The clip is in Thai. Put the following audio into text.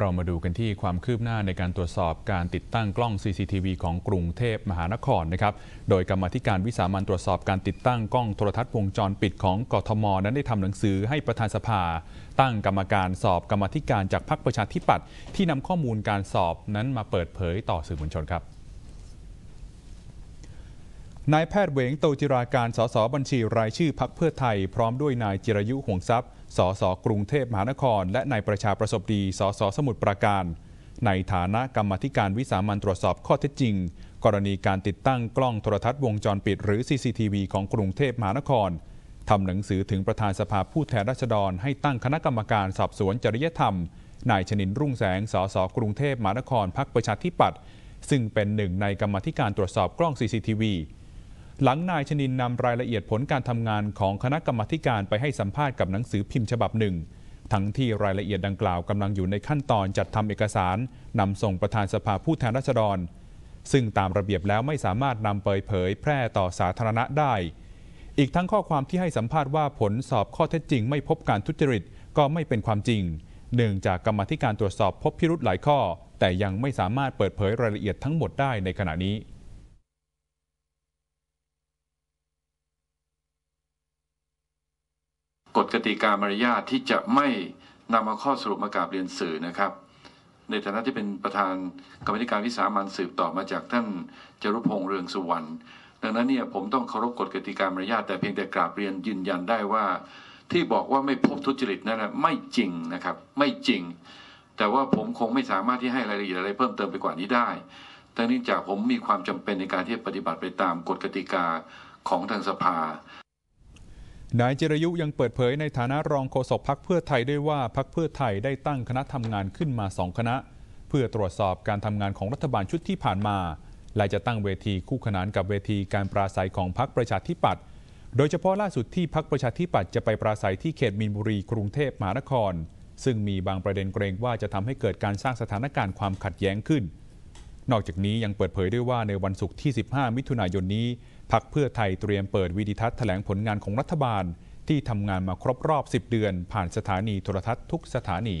เรามาดูกันที่ความคืบหน้าในการตรวจสอบการติดตั้งกล้อง CCTV ของกรุงเทพมหานครนะครับ โดยกรรมธิการวิสามันตรวจสอบการติดตั้งกล้องโทรทัศน์วงจรปิดของกทม นั้นได้ทำหนังสือให้ประธานสภา ตั้งกรรมการสอบกรรมธิการจากพรรคประชาธิปัตย์ที่นำข้อมูลการสอบนั้นมาเปิดเผยต่อสื่อมวลชนครับ นายแพทย์เวงโตจิราการ สสบัญชีรายชื่อพักเพื่อไทย พร้อมด้วยนายจิรยุห่วงทรัพย์ สสกรุงเทพมหานคร และนายประชาประสบดี สสสมุทรปราการ ในฐานะกรรมธิการวิสามันตรวจสอบข้อเท็จจริง กรณีการติดตั้งกล้องโทรทัศน์วงจรปิด หรือ CCTV ของกรุงเทพมหานครทำหนังสือถึงประธานสภาผู้แทนราษฎร ให้ตั้งคณะกรรมการสอบสวนจริยธรรม นายชนินรุ่งแสง สสกรุงเทพมหานครพรรคประชาธิปัตย์ซึ่งเป็นหนึ่งในกรรมธิการตรวจสอบกล้อง CCTV หลังนายชนินนำรายละเอียดผลการทำงานของคณะกรรมการไปให้สัมภาษณ์กับหนังสือพิมพ์ฉบับหนึ่ง ทั้งที่รายละเอียดดังกล่าวกำลังอยู่ในขั้นตอนจัดทำเอกสารนำส่งประธานสภาผู้แทนราษฎร ซึ่งตามระเบียบแล้วไม่สามารถนำเปิดเผยแพร่ต่อสาธารณะได้ อีกทั้งข้อความที่ให้สัมภาษณ์ว่าผลสอบข้อเท็จจริง ไม่พบการทุจริตก็ไม่เป็นความจริง เนื่องจากกรรมธิการตรวจสอบพบพิรุธหลายข้อ แต่ยังไม่สามารถเปิดเผยรายละเอียดทั้งหมดได้ในขณะนี้ ฎกติกามารยาทที่จะไม่นำมาข้อสรุปมากราบเรียนสื่อนะครับ ในฐานะที่เป็นประธานกรรมธิการวิสามันสืบต่อมาจากท่านจรุพงษ์เรืองสุวรรณดังนั้นเนี่ยผมต้องเคารพกฎกติกามารยาทแต่เพียงแต่กราบเรียนยืนยันได้ว่า ที่บอกว่าไม่พบทุจริตนั้นนะไม่จริงนะครับ ไม่จริง แต่ว่าผมคงไม่สามารถที่ให้รายละเอียดอะไรเพิ่มเติมไปกว่านี้ได้แต่เนื่องจากผมมีความจำเป็นในการที่จะปฏิบัติไปตามกฎกติกาของทางสภา นายจิรยุยังเปิดเผยในฐานะรองโฆษกพักเพื่อไทยด้วยว่าพักเพื่อไทยได้ตั้งคณะทำงานขึ้นมาสองคณะ เพื่อตรวจสอบการทำงานของรัฐบาลชุดที่ผ่านมา และจะตั้งเวทีคู่ขนานกับเวทีการปราศัยของพักประชาธิปัตย์โดยเฉพาะล่าสุดที่พักประชาธิปัตย์จะไปปราศัยที่เขตมีนบุรีกรุงเทพมหานคร ซึ่งมีบางประเด็นเกรงว่าจะทำให้เกิดการสร้างสถานการณ์ความขัดแย้งขึ้น นอกจากนี้ยังเปิดเผยด้วยว่าในวันศุกร์ที่ 15 มิถุนายนนี้พักเพื่อไทยเตรียมเปิดวิดิทัศน์แถลงผลงานของรัฐบาล ที่ทำงานมาครบรอบ 10 เดือน ผ่านสถานีโทรทัศน์ทุกสถานี